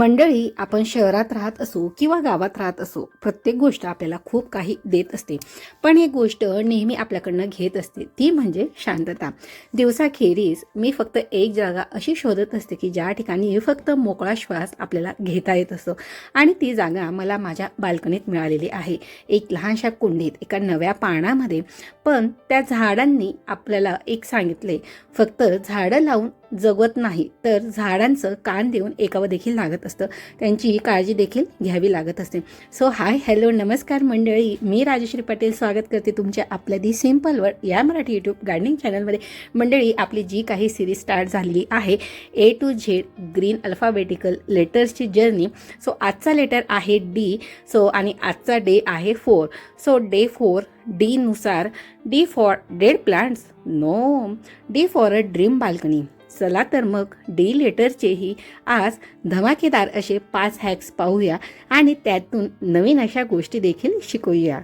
मंडळी आपण शहरात राहत असो किंवा गावात राहत असो प्रत्येक गोष्ट आपल्याला खूप काही देत असते. पण एक गोष्ट नेहमी आपल्याकडनं घेत असते ती म्हणजे शांतता. दिवसाखेरीज मी फक्त एक जागा अशी शोधत असते की ज्या ठिकाणी फक्त मोकळा श्वास आपल्याला घेता येत असतो. आणि ती जागा मला माझ्या बाल्कनीत मिळालेली आहे. एक लहानशा कुंडीत एका नव्या पानामध्ये. पण त्या झाडांनी आपल्याला एक सांगितले फक्त झाडं लावून जगत नाही तर झाडांचं कान देऊन एकावर देखील लागत असतं. त्यांची काळजी देखील घ्यावी लागत असते. सो हाय हॅलो नमस्कार मंडळी. मी राजश्री पटेल स्वागत करते तुमच्या आपल्या दी सिम्पलवर या मराठी यूट्यूब गार्डनिंग चॅनलमध्ये मंडळी आपली जी काही सिरीज स्टार्ट झालेली आहे A to Z green alphabetical लेटर्सची journey so आजचा लेटर आहे डी सो आणि आजचा डे आहे four so day four D नुसार D for dead plants no D for a dream balcony चला तर मग डी लेटरचेही आज धमाकेदार असे पाच हॅक्स पाहूया आणि त्यातून नवीन अशा गोष्टी देखील शिकूया.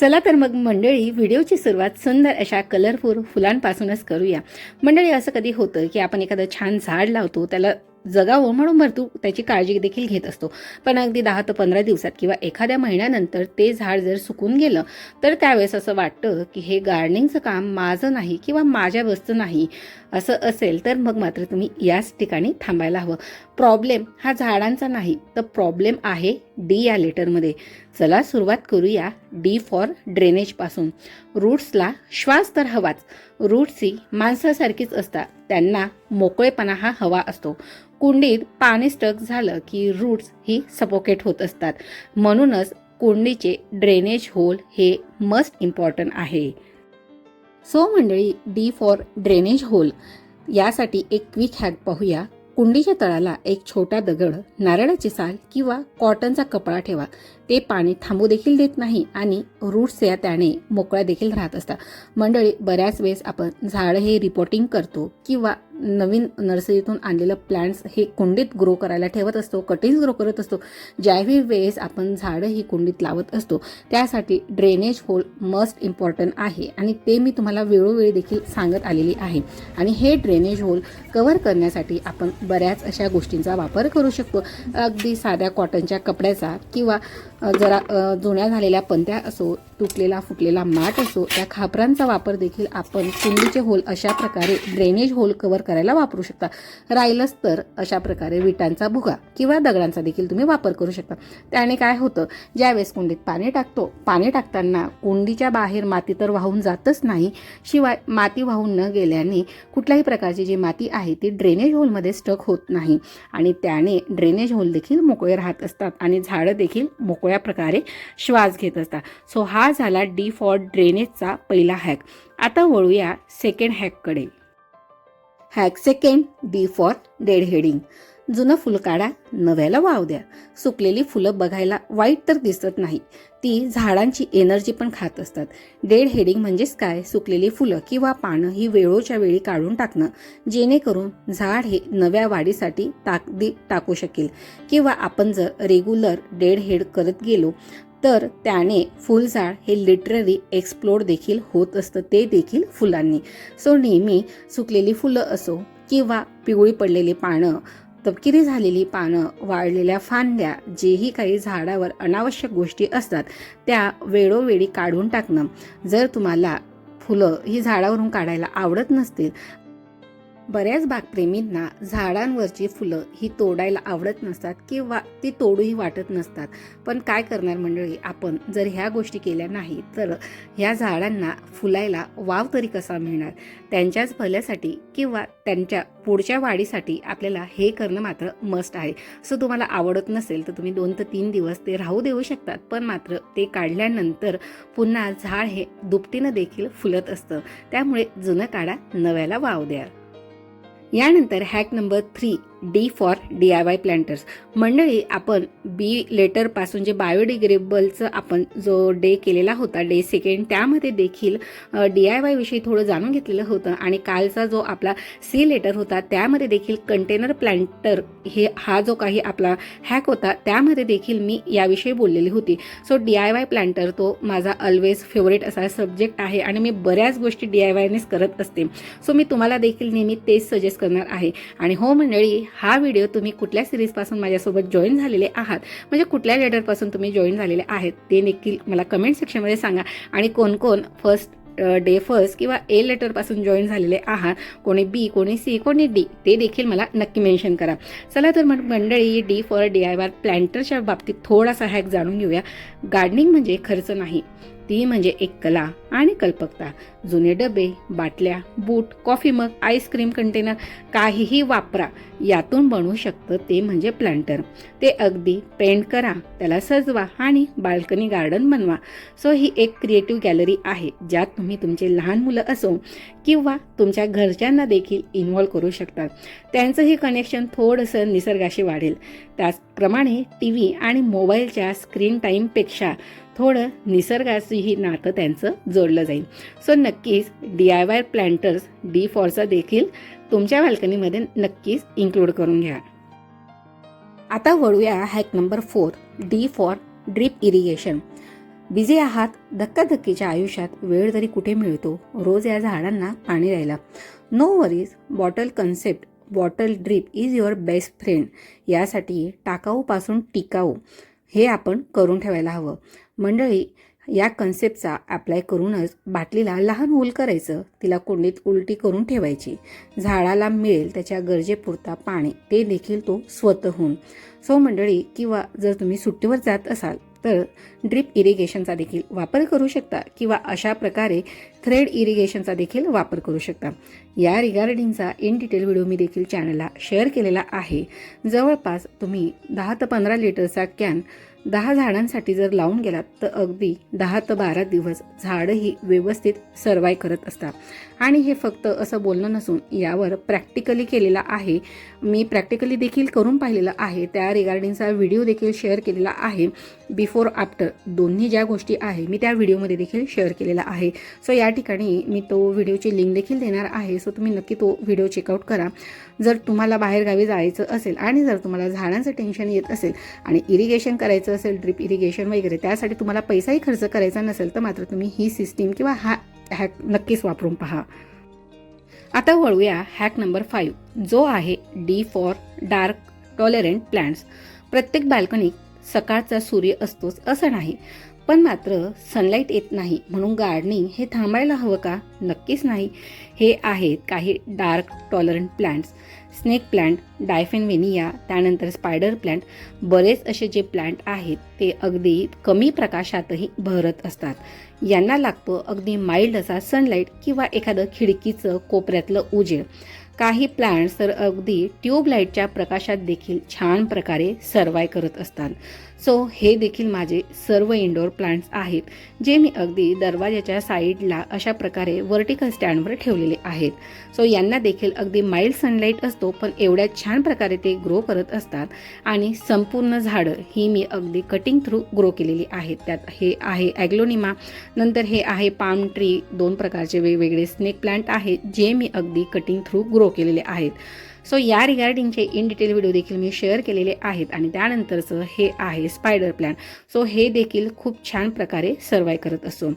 चला तर मग मंडळी व्हिडिओची सुरुवात सुंदर अशा कलरफुल फुलांपासूनच करूया. मंडळी असं कधी होतं की आपण एखादं छान झाड लावतो त्याला जगावं म्हणून भरतू त्याची काळजी देखील घेत असतो. पण अगदी दहा ते पंधरा दिवसात किंवा एखाद्या महिन्यानंतर ते झाड जर सुकून गेलं तर त्यावेळेस असं वाटतं की हे गार्डनिंगचं काम माझं नाही किंवा माझ्या वस्तू नाही. असं असेल तर मग मात्र तुम्ही याच ठिकाणी थांबायला हवं. प्रॉब्लेम हा झाडांचा नाही तर प्रॉब्लेम आहे डी या लेटरमध्ये चला सुरुवात करूया डी फॉर ड्रेनेजपासून रूट्सला श्वास तर हवाच. रूट्सही माणसासारखीच असतात. त्यांना मोकळेपणा हा हवा असतो. कुंडीत पाणी स्टक झालं की रूट्स ही सपोकेट होत असतात. म्हणूनच कुंडीचे ड्रेनेज होल हे मस्ट इम्पॉर्टंट आहे. सो मंडळी डी फॉर ड्रेनेज होल. यासाठी एक क्विक हॅक पाहूया. कुंडीच्या तळाला एक छोटा दगड नारळाची साल किंवा कॉटनचा कपडा ठेवा. ते पाणी थांबू देखील देत नाही आणि रूट्स या त्याने मोकळ्या देखील राहत असतात. मंडळी बऱ्याच वेळेस आपण झाडं हे रिपोर्टिंग करतो किंवा नवीन नर्सरीतून आणलेलं प्लांट्स हे कुंडीत ग्रो करायला ठेवत असतो कटिंग्स ग्रो करत असतो. ज्याही वेळेस आपण झाडं ही कुंडीत लावत असतो. त्यासाठी ड्रेनेज होल मस्ट इम्पॉर्टंट आहे आणि ते मी तुम्हाला वेळोवेळी देखील सांगत आलेली आहे. आणि हे ड्रेनेज होल कव्हर करण्यासाठी आपण बऱ्याच अशा गोष्टींचा वापर करू शकतो. अगदी साध्या कॉटनच्या कपड्याचा किंवा जरा जुन्या झालेल्या पंत्या असो तुटलेला फुटलेला माठ असो त्या खापरांचा वापर देखील आपण कुंडीचे होल अशा प्रकारे ड्रेनेज होल कव्हर करायला वापरू शकता. राहिलंच तर अशा प्रकारे विटांचा भुगा किंवा दगडांचा देखील तुम्ही वापर करू शकता. त्याने काय होतं ज्यावेळेस कुंडीत पाणी टाकतो पाणी टाकताना कुंडीच्या बाहेर माती तर वाहून जातच नाही शिवाय माती वाहून न गेल्याने कुठल्याही प्रकारची जी माती आहे ती ड्रेनेज होलमध्ये स्टक होत नाही आणि त्याने ड्रेनेज होल देखील मोकळे राहत असतात आणि झाडं देखील मोकळ्या प्रकारे श्वास घेत असतात. सो हा झाला डी फॉर ड्रेनेजचा पहिला हॅक आता वळूया second हॅककडे hack second D for dead heading जुनं फुल काढा नव्याला वाव द्या. सुकलेली फुलं बघायला वाईट तर दिसत नाही. ती झाडांची एनर्जी पण खात असतात. डेड हेडिंग म्हणजेच काय? सुकलेली फुलं किंवा पानं ही वेळोच्या वेळी काढून टाकणं जेणेकरून झाड हे नव्या वाढीसाठी ताकदी टाकू शकेल. किंवा आपण जर रेग्युलर डेड हेड करत गेलो तर त्याने फुलझाड हे लिटररी एक्सप्लोर देखील होत असतं ते देखील फुलांनी. सो नेहमी सुकलेली फुलं असो किंवा पिवळी पडलेली पानं तपकिरी झालेली पानं वाळलेल्या फांद्या जेही काही झाडावर अनावश्यक गोष्टी असतात त्या वेळोवेळी काढून टाकणं. जर तुम्हाला फुलं ही झाडावरून काढायला आवडत नसतील बऱ्याच बागप्रेमींना झाडांवरची फुलं ही तोडायला आवडत नसतात किंवा ती तोडूही वाटत नसतात. पण काय करणार मंडळी? आपण जर ह्या गोष्टी केल्या नाही तर ह्या झाडांना फुलायला वाव तरी कसा मिळणार? त्यांच्याच भल्यासाठी किंवा त्यांच्या पुढच्या वाढीसाठी आपल्याला हे करणं मात्र मस्ट आहे. सो तुम्हाला आवडत नसेल तर तुम्ही दोन ते तीन दिवस ते राहू देऊ शकतात. पण मात्र ते काढल्यानंतर पुन्हा झाड हे दुपटीनं देखील फुलत असतं. त्यामुळे जुनं काढा नव्याला वाव द्या. यानंतर hack number three. D for D I Y planters मंडळी आपण बी लेटरपासून जे बायोडिग्रेबलचं आपण जो डे केलेला होता डे सेकंड त्यामध्ये देखील डी आय वाय विषयी थोडं जाणून घेतलेलं होतं आणि कालचा जो आपला सी लेटर होता त्यामध्ये देखील कंटेनर प्लांटर हे हा जो काही आपला हॅक होता त्यामध्ये देखील मी याविषयी बोललेली होती. So D I Y planter तो माझा ऑलवेज फेवरेट असा सब्जेक्ट आहे आणि मी बऱ्याच गोष्टी डी आय वायनेच करत असते. सो मी तुम्हाला देखील नेहमी तेच सजेस्ट करणार आहे. आणि हो मंडळी हा व्हिडिओ तुम्ही कुठल्या सिरीजपासून माझ्यासोबत जॉईन झालेले आहात? म्हणजे कुठल्या लेटरपासून तुम्ही जॉईन झालेले आहेत? ते देखील मला कमेंट सेक्शनमध्ये सांगा. आणि कोण कोण फर्स्ट डे फर्स्ट किंवा ए लेटरपासून जॉईन झालेले आहात? कोणी बी कोणी सी कोणी डी ते देखील मला नक्की मेन्शन करा. चला तर मग मंडळी डी फॉर डी आय वार प्लॅन्टरच्या बाबतीत थोडासा हॅक जाणून घेऊया. गार्डनिंग म्हणजे खर्च नाही. ती म्हणजे एक कला आणि कल्पकता. जुने डबे बाटल्या boot coffee mug ice cream container काहीही वापरा. यातून बनवू शकतं ते म्हणजे प्लांटर. ते अगदी पेंट करा त्याला सजवा आणि बाल्कनी गार्डन बनवा. सो ही एक क्रिएटिव्ह गॅलरी आहे ज्यात तुम्ही तुमचे लहान मुलं असो किंवा तुमच्या घरच्यांना देखील इन्व्हॉल्व करू शकतात. त्यांचंही कनेक्शन थोडंसं निसर्गाशी वाढेल. त्याचप्रमाणे टी व्ही आणि मोबाईलच्या स्क्रीन टाईमपेक्षा थोडं निसर्गाशीही नातं त्यांचं जोडलं जाईल. सो नक्कीच D I Y planters D फॉरचा देखील तुमच्या बाल्कनीमध्ये नक्कीच इन्क्लूड करून घ्या. आता वळूया hack number four D for drip irrigation busy आहात धक्काधक्कीच्या आयुष्यात वेळ तरी कुठे मिळतो? रोज या झाडांना पाणी द्यायला. No worries bottle concept bottle drip is your best friend यासाठी टाकाऊपासून टिकाऊ हे आपण करून ठेवायला हवं. मंडळी या कन्सेप्टचा अप्लाय करूनच बाटलीला लहान होल करायचं. तिला कुंडीत उलटी करून ठेवायची. झाडाला मिळेल त्याच्या गरजेपुरता पाणी. ते देखील तो स्वतःहून. सो मंडळी किंवा जर तुम्ही सुट्टीवर जात असाल तर ड्रिप इरिगेशनचा देखील वापर करू शकता. किंवा अशा प्रकारे थ्रेड इरिगेशनचा देखील वापर करू शकता. या रिगार्डिंगचा इन डिटेल व्हिडिओ मी देखील चॅनलला शेअर केलेला आहे. जवळपास तुम्ही दहा ते पंधरा लिटरचा कॅन दहा झाडांसाठी जर लावून गेलात तर अगदी दहा ते बारा दिवस झाडंही व्यवस्थित सर्वाय करत असतात. आणि हे फक्त असं बोलणं नसून यावर प्रॅक्टिकली केलेलं आहे. मी प्रॅक्टिकली देखील करून पाहिलेलं आहे. त्या रिगार्डिंगचा व्हिडिओ देखील शेअर केलेला आहे. बिफोर आफ्टर दोन्ही ज्या गोष्टी आहे मी त्या व्हिडिओमध्ये देखील शेअर केलेला आहे. सो या ठिकाणी मी तो व्हिडिओची लिंक देखील देणार आहे. सो तुम्ही नक्की तो व्हिडिओ चेकआउट करा. जर तुम्हाला बाहेरगावी जायचं असेल आणि जर तुम्हाला झाडांचं टेन्शन येत असेल आणि इरिगेशन करायचं असेल ड्रिप इरिगेशन वगैरे त्यासाठी तुम्हाला पैसाही खर्च करायचा नसेल तर मात्र तुम्ही ही सिस्टीम किंवा हा हॅक नक्कीच वापरून पहा. आता वळूया हॅक नंबर फाईव्ह जो आहे D for dark tolerant plants प्रत्येक बाल्कनीत सकाळचा सूर्य असतोच असं नाही. पण मात्र सनलाईट येत नाही. म्हणून गार्डनिंग हे थांबायला हवं का? नक्कीच नाही. हे आहेत काही dark tolerant plants snake plant dieffenbachia त्यानंतर स्पायडर प्लांट बरेच असे जे प्लांट आहेत ते अगदी कमी प्रकाशातही बहरत असतात. यांना लागतो अगदी माइल्ड असा सनलाईट किंवा एखादं खिडकीचं कोपऱ्यातलं उजेड काही प्लांट्स तर अगदी ट्यूबलाईटच्या प्रकाशात देखील छान प्रकारे सर्वाय करत असतात. सो हे देखील माझे सर्व इंडोर प्लांट्स आहेत जे मी अगदी दरवाजाच्या साईडला अशा प्रकारे वर्टिकल स्टँडवर ठेवलेले आहेत. सो यांना देखील अगदी माइल्ड सनलाईट असतो पण एवढ्या छान प्रकारे ते ग्रो करत असतात आणि संपूर्ण झाडं ही मी अगदी कटिंग थ्रू ग्रो केलेली आहेत. त्यात हे आहे ॲग्लोनिमा नंतर हे आहे पाम ट्री दोन प्रकारचे वेगवेगळे स्नेक प्लांट आहेत जे मी अगदी कटिंग थ्रू ग्रो केलेले आहेत. सो या रिगार्डिंगचे इन डिटेल व्हिडिओ देखील मी शेअर केलेले आहेत आणि त्यानंतरचं हे आहे स्पायडर प्लॅन सो हे देखील खूप छान प्रकारे सर्वाय करत असतो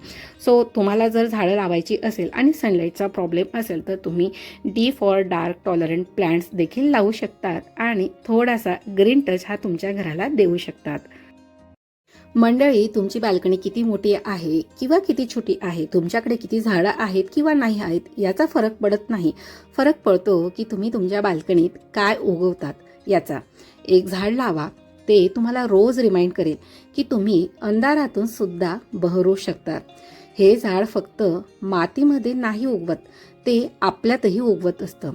सो तुम्हाला जर झाडं लावायची असेल आणि सनलाईटचा प्रॉब्लेम असेल तर तुम्ही D for dark tolerant plants देखील लावू शकतात आणि थोडासा ग्रीन टच हा तुमच्या घराला देऊ शकतात. मंडळी तुमची बाल्कनी किती मोठी आहे किंवा किती छोटी आहे? तुमच्याकडे किती झाडं आहेत किंवा नाही आहेत? याचा फरक पडत नाही. फरक पडतो की तुम्ही तुमच्या बाल्कनीत काय उगवतात याचा. एक झाड लावा ते तुम्हाला रोज रिमाइंड करेल की तुम्ही अंधारातून सुद्धा बहरू शकता. हे झाड फक्त मातीमध्ये नाही उगवत ते आपल्यातही उगवत असतं.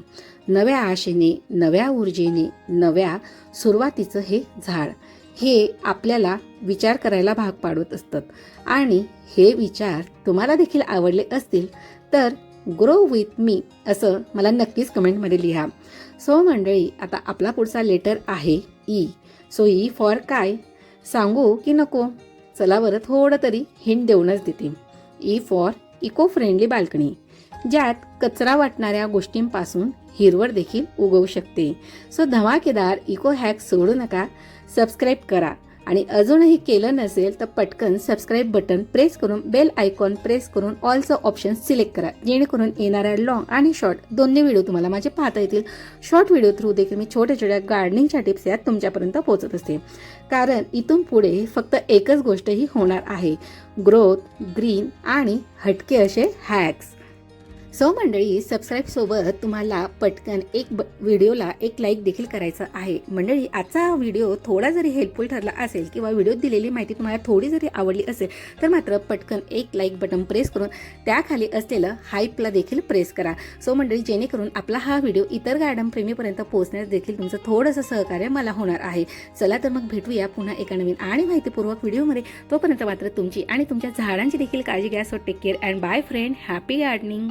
नव्या आशेने नव्या ऊर्जेने नव्या सुरुवातीचं हे झाड. हे आपल्याला विचार करायला भाग पाडत असतात. आणि हे विचार तुम्हाला देखील आवडले असतील तर ग्रो विथ मी असं मला नक्कीच कमेंटमध्ये लिहा. सो मंडळी आता आपला पुढचा लेटर आहे E so e E for काय? सांगू की नको? चला बरं थोडं तरी हिंट देऊनच देते. E for eco friendly balcony ज्यात कचरा वाटणाऱ्या गोष्टींपासून हिरवळ देखील उगवू शकते. सो धमाकेदार इको हॅक सोडू नका. सबस्क्राईब करा. आणि अजूनही केलं नसेल तर पटकन सबस्क्राईब बटन प्रेस करून बेल आयकॉन प्रेस करून ऑलचं ऑप्शन सिलेक्ट करा. जेणेकरून येणाऱ्या लॉंग आणि शॉर्ट दोन्ही व्हिडिओ तुम्हाला माझे पाहता येतील. शॉर्ट व्हिडिओ थ्रू देखील मी छोट्या छोट्या गार्डनिंगच्या टिप्स यात तुमच्यापर्यंत पोहोचत असते. कारण इथून पुढे फक्त एकच गोष्ट ही होणार आहे. ग्रोथ ग्रीन आणि हटके असे हॅक्स सो मंडळी सबस्क्राईब सोबत तुम्हाला पटकन एक ब व्हिडिओला एक लाईक देखील करायचं आहे. मंडळी आजचा व्हिडिओ थोडा जरी हेल्पफुल ठरला असेल किंवा व्हिडिओत दिलेली माहिती तुम्हाला थोडी जरी आवडली असेल तर मात्र पटकन एक लाईक बटन प्रेस करून त्याखाली असलेलं हाईपला देखील प्रेस करा. सो मंडळी जेणेकरून आपला हा व्हिडिओ इतर गार्डन प्रेमीपर्यंत पोहोचण्यास देखील तुमचं थोडंसं सहकार्य मला होणार आहे. चला तर मग भेटूया पुन्हा एका नवीन आणि माहितीपूर्वक व्हिडिओमध्ये. तोपर्यंत मात्र तुमची आणि तुमच्या झाडांची देखील काळजी घ्या. So take care and bye friend happy gardening